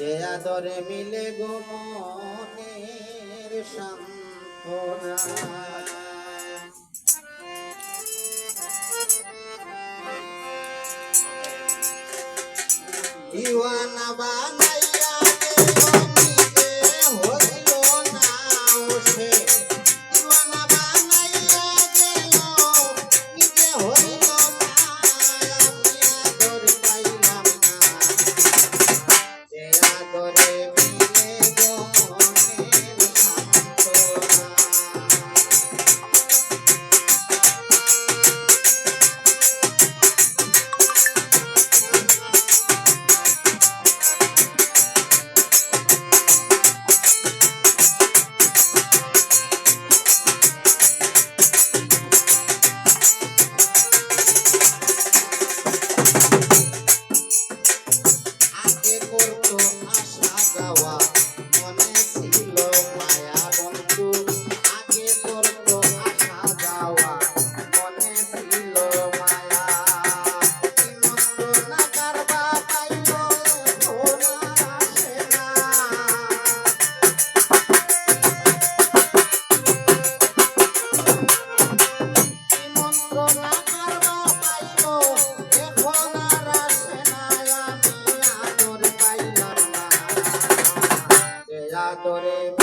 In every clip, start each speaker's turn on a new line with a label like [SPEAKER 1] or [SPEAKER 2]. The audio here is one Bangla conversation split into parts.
[SPEAKER 1] যে আদরে মিলে গো মনের গোমনের সান্ত্বনা। ইওয়ানা বানাই আদরে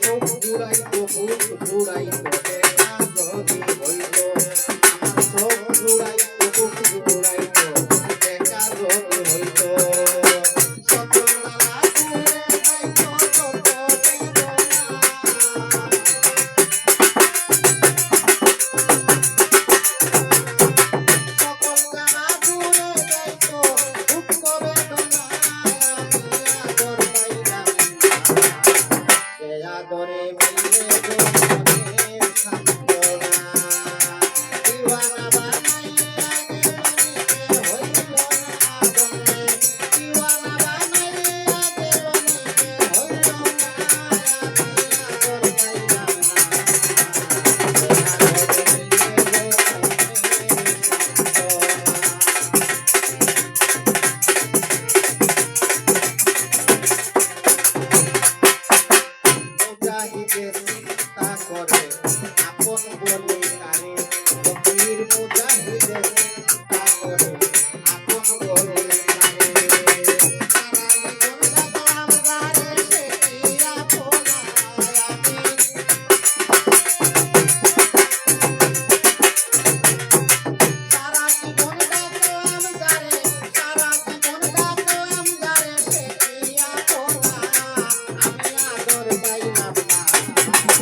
[SPEAKER 1] pouco dura e pouco isso dura e করে আপন বলে তারে বীর মুজাহিদে তা করে আপন বলে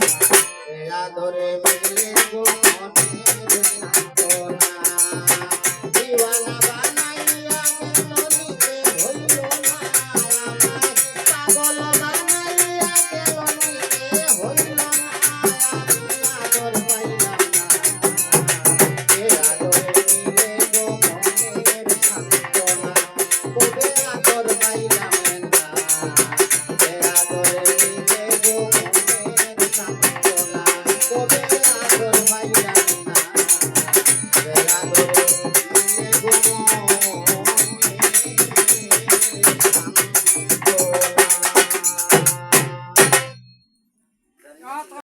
[SPEAKER 1] Thank you. রাধরে মিলে দিওয়ানা বানাইয়া